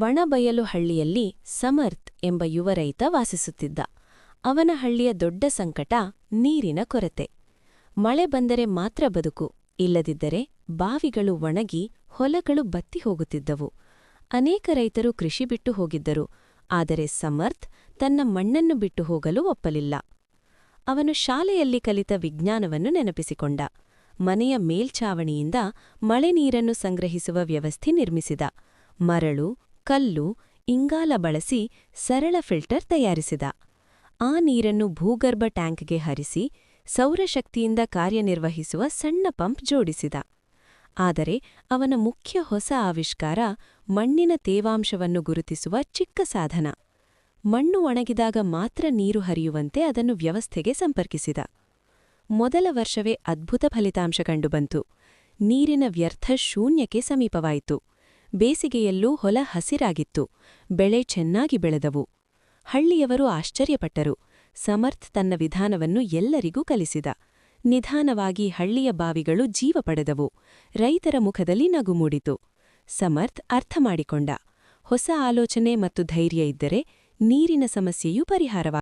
ವಣಬಯಲು ಹಳ್ಳಿಯಲ್ಲಿ ಸಮರ್ಥ್ ಎಂಬ ಯುವ ರೈತ ವಾಸಿಸುತ್ತಿದ್ದ. ಅವನ ಹಳ್ಳಿಯ ದೊಡ್ಡ ಸಂಕಟ ನೀರಿನ ಕೊರತೆ. ಮಳೆ ಬಂದರೆ ಮಾತ್ರ ಬದುಕು, ಇಲ್ಲದಿದ್ದರೆ ಬಾವಿಗಳು ಒಣಗಿ ಹೊಲಗಳು ಬತ್ತಿ ಹೋಗುತ್ತಿದ್ದವು. ಅನೇಕ ರೈತರು ಕೃಷಿ ಬಿಟ್ಟು ಹೋಗಿದ್ದರು, ಆದರೆ ಸಮರ್ಥ್ ತನ್ನ ಮಣ್ಣನ್ನು ಬಿಟ್ಟು ಹೋಗಲು ಒಪ್ಪಲಿಲ್ಲ. ಅವನು ಶಾಲೆಯಲ್ಲಿ ಕಲಿತ ವಿಜ್ಞಾನವನ್ನು ನೆನಪಿಸಿಕೊಂಡ. ಮನೆಯ ಮೇಲ್ಛಾವಣಿಯಿಂದ ಮಳೆ ನೀರನ್ನು ಸಂಗ್ರಹಿಸುವ ವ್ಯವಸ್ಥೆ ನಿರ್ಮಿಸಿದ. ಮರಳು ಕಲ್ಲು, ಇಂಗಾಲ ಬಳಸಿ ಸರಳ ಫಿಲ್ಟರ್ ತಯಾರಿಸಿದ. ಆ ನೀರನ್ನು ಭೂಗರ್ಭ ಟ್ಯಾಂಕ್ಗೆ ಹರಿಸಿ ಸೌರಶಕ್ತಿಯಿಂದ ಕಾರ್ಯನಿರ್ವಹಿಸುವ ಸಣ್ಣ ಪಂಪ್ ಜೋಡಿಸಿದ. ಆದರೆ ಅವನ ಮುಖ್ಯ ಹೊಸ ಆವಿಷ್ಕಾರ ಮಣ್ಣಿನ ತೇವಾಂಶವನ್ನು ಗುರುತಿಸುವ ಚಿಕ್ಕ ಸಾಧನ. ಮಣ್ಣು ಒಣಗಿದಾಗ ಮಾತ್ರ ನೀರು ಹರಿಯುವಂತೆ ಅದನ್ನು ವ್ಯವಸ್ಥೆಗೆ ಸಂಪರ್ಕಿಸಿದ. ಮೊದಲ ವರ್ಷವೇ ಅದ್ಭುತ ಫಲಿತಾಂಶ ಕಂಡುಬಂತು. ನೀರಿನ ವ್ಯರ್ಥ ಶೂನ್ಯಕ್ಕೆ ಸಮೀಪವಾಯಿತು. ಬೇಸಿಗೆಯಲ್ಲೂ ಹೊಲ ಹಸಿರಾಗಿತ್ತು, ಬೆಳೆ ಚೆನ್ನಾಗಿ ಬೆಳೆದವು. ಹಳ್ಳಿಯವರು ಆಶ್ಚರ್ಯಪಟ್ಟರು. ಸಮರ್ಥ್ ತನ್ನ ವಿಧಾನವನ್ನು ಎಲ್ಲರಿಗೂ ಕಲಿಸಿದ. ನಿಧಾನವಾಗಿ ಹಳ್ಳಿಯ ಬಾವಿಗಳು ಜೀವ ಪಡೆದವು. ರೈತರ ಮುಖದಲ್ಲಿ ನಗು ಮೂಡಿತು. ಸಮರ್ಥ್ ಅರ್ಥ ಮಾಡಿಕೊಂಡ. ಹೊಸ ಆಲೋಚನೆ ಮತ್ತು ಧೈರ್ಯ ಇದ್ದರೆ ನೀರಿನ ಸಮಸ್ಯೆಯೂ ಪರಿಹಾರವ